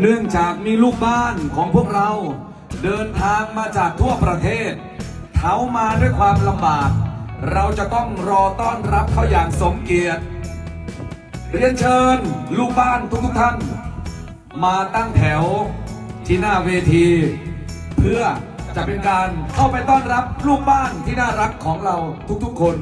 เนื่องจากมีลูกบ้านของพวกเรา เดินทางมาจากทั่วประเทศ เขามาด้วยความลำบาก เราจะต้องรอต้อนรับเขาอย่างสมเกียรติ เรียนเชิญลูกบ้านทุกๆท่าน มาตั้งแถวที่หน้าเวที เพื่อจะเป็นการเข้าไปต้อนรับลูกบ้านที่น่ารักของเราทุกๆคน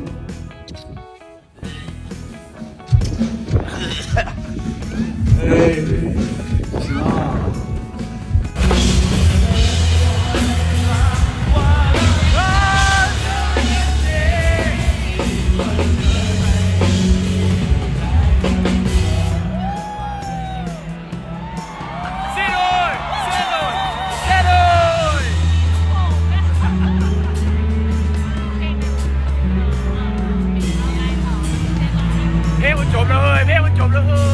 นจบแล้วเฮ้ยเพลงมันจบแล้วเฮ้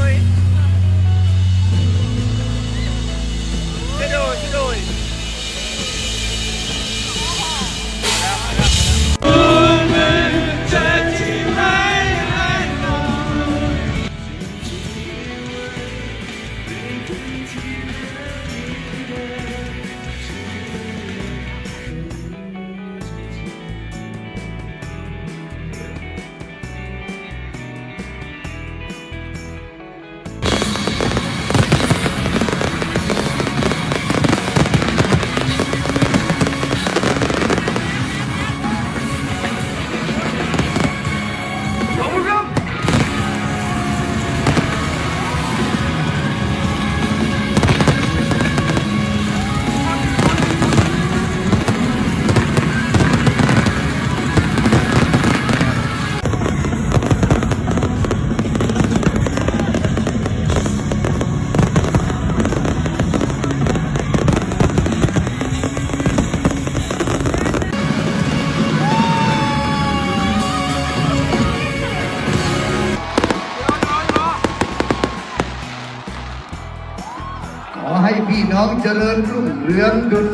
ขอให้พี่น้องเจริญรุ่งเรืองดุจ